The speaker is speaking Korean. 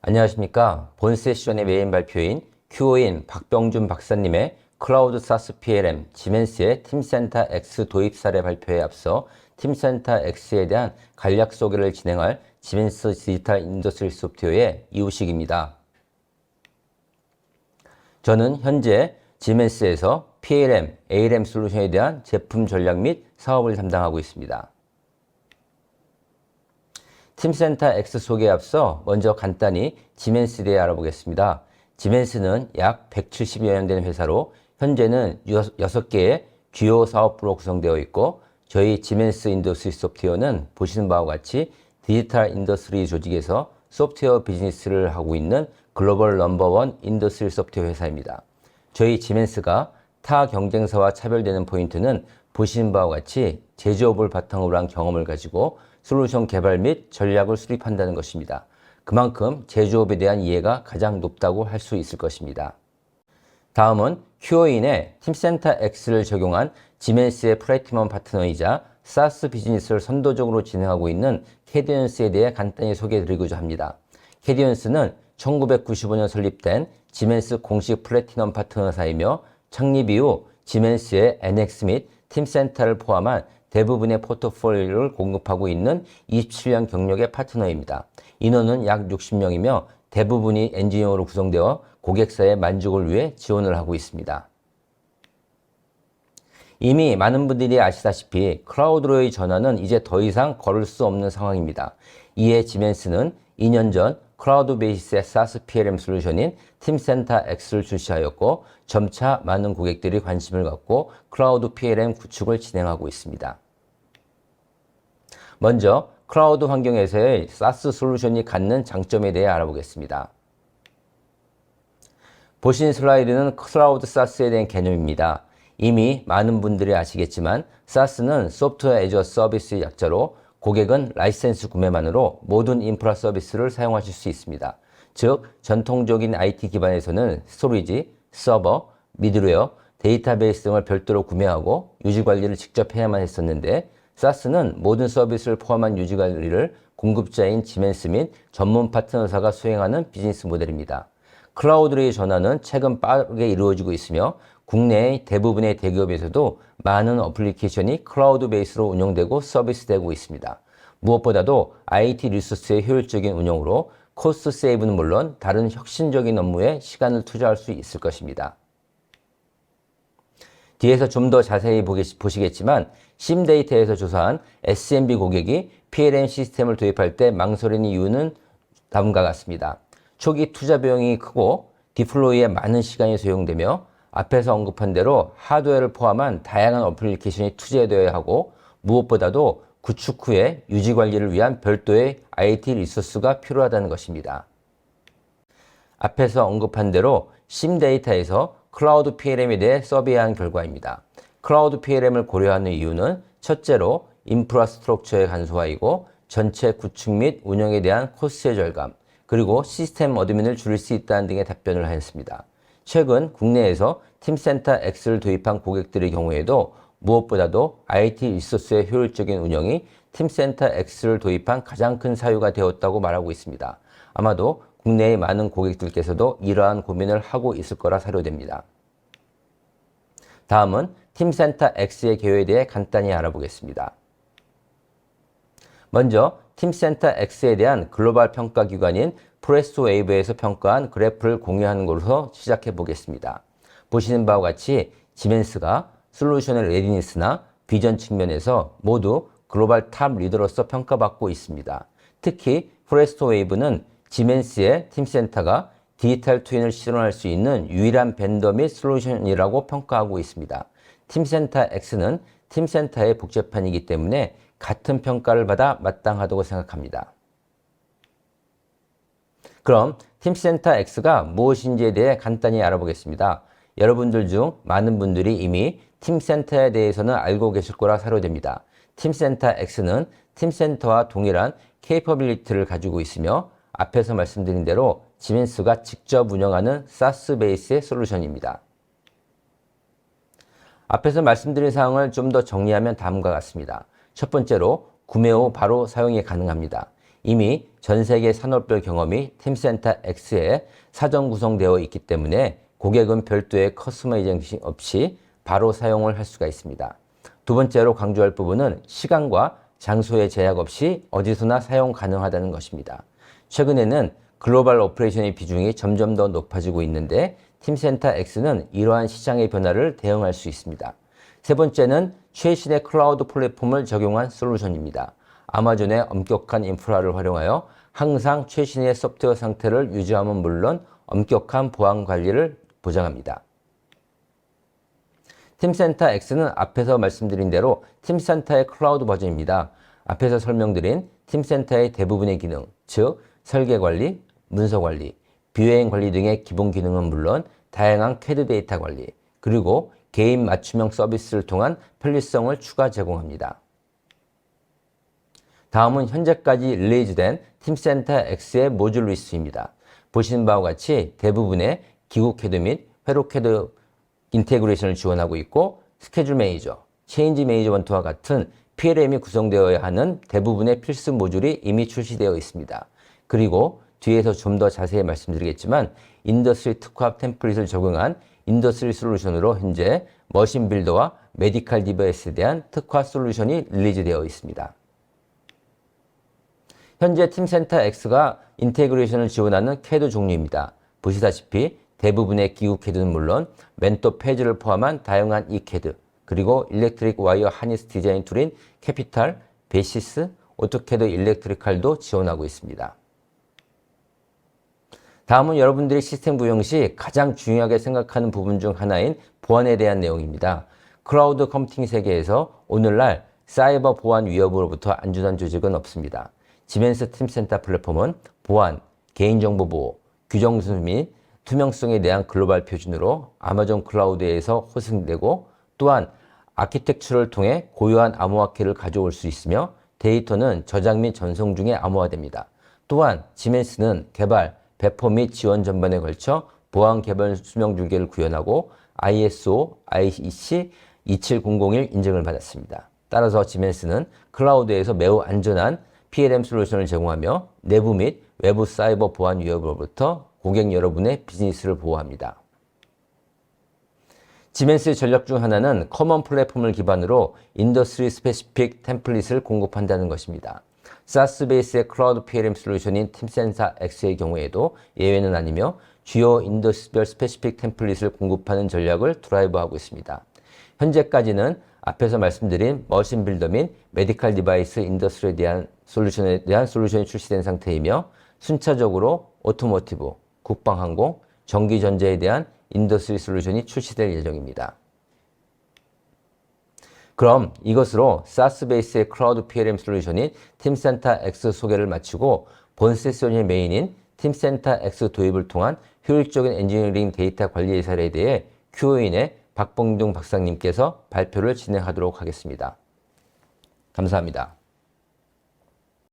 안녕하십니까. 본 세션의 메인 발표인 큐오인 박병준 박사님의 클라우드 사스 PLM 지멘스의 팀센터 X 도입 사례 발표에 앞서 팀센터 X에 대한 간략 소개를 진행할 지멘스 디지털 인더스트리 소프트웨어의 이우식입니다. 저는 현재 지멘스에서 PLM, ALM 솔루션에 대한 제품 전략 및 사업을 담당하고 있습니다. 팀센터 X 소개에 앞서 먼저 간단히 지멘스에 대해 알아보겠습니다. 지멘스는 약 170여 년된 회사로 현재는 6개의 주요 사업부로 구성되어 있고 저희 지멘스 인더스트리 소프트웨어는 보시는 바와 같이 디지털 인더스트리 조직에서 소프트웨어 비즈니스를 하고 있는 글로벌 넘버원 인더스트리 소프트웨어 회사입니다. 저희 지멘스가 타 경쟁사와 차별되는 포인트는 보시는 바와 같이 제조업을 바탕으로 한 경험을 가지고 솔루션 개발 및 전략을 수립한다는 것입니다. 그만큼 제조업에 대한 이해가 가장 높다고 할 수 있을 것입니다. 다음은 큐어인의 팀센터 X를 적용한 지멘스의 플래티넘 파트너이자 사스 비즈니스를 선도적으로 진행하고 있는 캐디언스에 대해 간단히 소개해드리고자 합니다. 캐디언스는 1995년 설립된 지멘스 공식 플래티넘 파트너사이며 창립 이후 지멘스의 NX 및 팀센터를 포함한 대부분의 포트폴리오를 공급하고 있는 27년 경력의 파트너입니다. 인원은 약 60명이며 대부분이 엔지니어로 구성되어 고객사의 만족을 위해 지원을 하고 있습니다. 이미 많은 분들이 아시다시피 클라우드로의 전환은 이제 더 이상 걸을 수 없는 상황입니다. 이에 지멘스는 2년 전 클라우드 베이스의 SaaS PLM 솔루션인 팀센터 X를 출시하였고 점차 많은 고객들이 관심을 갖고 클라우드 PLM 구축을 진행하고 있습니다. 먼저 클라우드 환경에서의 SaaS 솔루션이 갖는 장점에 대해 알아보겠습니다. 보신 슬라이드는 클라우드 SaaS에 대한 개념입니다. 이미 많은 분들이 아시겠지만 SaaS는 소프트웨어 애저 서비스 약자로 고객은 라이센스 구매만으로 모든 인프라 서비스를 사용하실 수 있습니다. 즉 전통적인 IT 기반에서는 스토리지, 서버, 미드웨어, 데이터베이스 등을 별도로 구매하고 유지 관리를 직접 해야만 했었는데 SaaS는 모든 서비스를 포함한 유지 관리를 공급자인 지멘스 및 전문 파트너사가 수행하는 비즈니스 모델입니다. 클라우드의 전환은 최근 빠르게 이루어지고 있으며 국내의 대부분의 대기업에서도 많은 어플리케이션이 클라우드 베이스로 운영되고 서비스되고 있습니다. 무엇보다도 IT 리소스의 효율적인 운영으로 코스트 세이브는 물론 다른 혁신적인 업무에 시간을 투자할 수 있을 것입니다. 뒤에서 좀 더 자세히 보시겠지만 심데이터에서 조사한 SMB 고객이 PLM 시스템을 도입할 때 망설이는 이유는 다음과 같습니다. 초기 투자 비용이 크고 디플로이에 많은 시간이 소용되며 앞에서 언급한 대로 하드웨어를 포함한 다양한 어플리케이션이 투자되어야 하고 무엇보다도 구축 후에 유지 관리를 위한 별도의 IT 리소스가 필요하다는 것입니다. 앞에서 언급한 대로 심 데이터에서 클라우드 PLM에 대해 서비한 결과입니다. 클라우드 PLM을 고려하는 이유는 첫째로 인프라스트럭처의 간소화이고 전체 구축 및 운영에 대한 코스트의 절감, 그리고 시스템 어드민을 줄일 수 있다는 등의 답변을 하였습니다. 최근 국내에서 팀센터 X를 도입한 고객들의 경우에도 무엇보다도 IT 리소스의 효율적인 운영이 팀센터 X를 도입한 가장 큰 사유가 되었다고 말하고 있습니다. 아마도 국내의 많은 고객들께서도 이러한 고민을 하고 있을 거라 사료됩니다. 다음은 팀센터 X의 개요에 대해 간단히 알아보겠습니다. 먼저 팀센터 X에 대한 글로벌 평가 기관인 프레스 웨이브에서 평가한 그래프를 공유하는 것으로 시작해 보겠습니다. 보시는 바와 같이 지멘스가 솔루션의 레디니스나 비전 측면에서 모두 글로벌 탑 리더로서 평가받고 있습니다. 특히 프레스토 웨이브는 지멘스의 팀센터가 디지털 트윈을 실현할 수 있는 유일한 벤더 및 솔루션이라고 평가하고 있습니다. 팀센터 X는 팀센터의 복제판이기 때문에 같은 평가를 받아 마땅하다고 생각합니다. 그럼 팀센터 X가 무엇인지에 대해 간단히 알아보겠습니다. 여러분들 중 많은 분들이 이미 팀센터에 대해서는 알고 계실 거라 사료됩니다. 팀센터 X는 팀센터와 동일한 케이퍼빌리티를 가지고 있으며 앞에서 말씀드린 대로 지멘스가 직접 운영하는 사스 베이스의 솔루션입니다. 앞에서 말씀드린 사항을 좀 더 정리하면 다음과 같습니다. 첫 번째로 구매 후 바로 사용이 가능합니다. 이미 전 세계 산업별 경험이 팀센터 X에 사전 구성되어 있기 때문에 고객은 별도의 커스터마이징 없이 바로 사용을 할 수가 있습니다. 두 번째로 강조할 부분은 시간과 장소의 제약 없이 어디서나 사용 가능하다는 것입니다. 최근에는 글로벌 오퍼레이션의 비중이 점점 더 높아지고 있는데 팀센터 X는 이러한 시장의 변화를 대응할 수 있습니다. 세 번째는 최신의 클라우드 플랫폼을 적용한 솔루션입니다. 아마존의 엄격한 인프라를 활용하여 항상 최신의 소프트웨어 상태를 유지함은 물론 엄격한 보안 관리를 보장합니다. 팀센터 X는 앞에서 말씀드린 대로 팀센터의 클라우드 버전입니다. 앞에서 설명드린 팀센터의 대부분의 기능, 즉 설계 관리, 문서 관리, 비여행 관리 등의 기본 기능은 물론 다양한 캐드 데이터 관리, 그리고 개인 맞춤형 서비스를 통한 편리성을 추가 제공합니다. 다음은 현재까지 릴리즈된 팀센터 X의 모듈 리스트입니다. 보시는 바와 같이 대부분의 기구 캐드 및 회로 캐드 인테그레이션을 지원하고 있고 스케줄 매니저, 체인지 매니저먼트와 같은 PLM이 구성되어야 하는 대부분의 필수 모듈이 이미 출시되어 있습니다. 그리고 뒤에서 좀 더 자세히 말씀드리겠지만 인더스트리 특화 템플릿을 적용한 인더스트리 솔루션으로 현재 머신 빌더와 메디칼 디바이스에 대한 특화 솔루션이 릴리즈되어 있습니다. 현재 팀센터 X가 인테그레이션을 지원하는 캐드 종류입니다. 보시다시피 대부분의 기구 캐드는 물론 멘토 페이지를 포함한 다양한 이 캐드, 그리고 일렉트릭 와이어 하니스 디자인 툴인 캐피탈, 베시스, 오토캐드 일렉트리칼도 지원하고 있습니다. 다음은 여러분들이 시스템 구형 시 가장 중요하게 생각하는 부분 중 하나인 보안에 대한 내용입니다. 클라우드 컴퓨팅 세계에서 오늘날 사이버 보안 위협으로부터 안전한 조직은 없습니다. 지멘스 팀센터 플랫폼은 보안, 개인정보 보호, 규정 순수 및 투명성에 대한 글로벌 표준으로 아마존 클라우드에서 호승되고 또한 아키텍처를 통해 고유한 암호화키를 가져올 수 있으며 데이터는 저장 및 전송 중에 암호화됩니다. 또한 지멘스는 개발, 배포 및 지원 전반에 걸쳐 보안 개발 수명 줄기를 구현하고 ISO, IEC 27001 인증을 받았습니다. 따라서 지멘스는 클라우드에서 매우 안전한 PLM 솔루션을 제공하며 내부 및 외부 사이버 보안 위협으로부터 고객 여러분의 비즈니스를 보호합니다. 지멘스의 전략 중 하나는 커먼 플랫폼을 기반으로 인더스트리 스페시픽 템플릿을 공급한다는 것입니다. 사스 베이스의 클라우드 PLM 솔루션인 팀센사 X의 경우에도 예외는 아니며 주요 인더스별 스페시픽 템플릿을 공급하는 전략을 드라이브하고 있습니다. 현재까지는 앞에서 말씀드린 머신 빌더 및 메디칼 디바이스 인더스트리에 대한 솔루션에 대한 솔루션이 출시된 상태이며 순차적으로 오토모티브, 국방항공, 전기전자에 대한 인더스트리 솔루션이 출시될 예정입니다. 그럼 이것으로 사스 베이스의 클라우드 PLM 솔루션인 팀센터 X 소개를 마치고 본 세션의 메인인 팀센터 X 도입을 통한 효율적인 엔지니어링 데이터 관리 사례에 대해 큐어인의 박봉둥 박사님께서 발표를 진행하도록 하겠습니다. 감사합니다.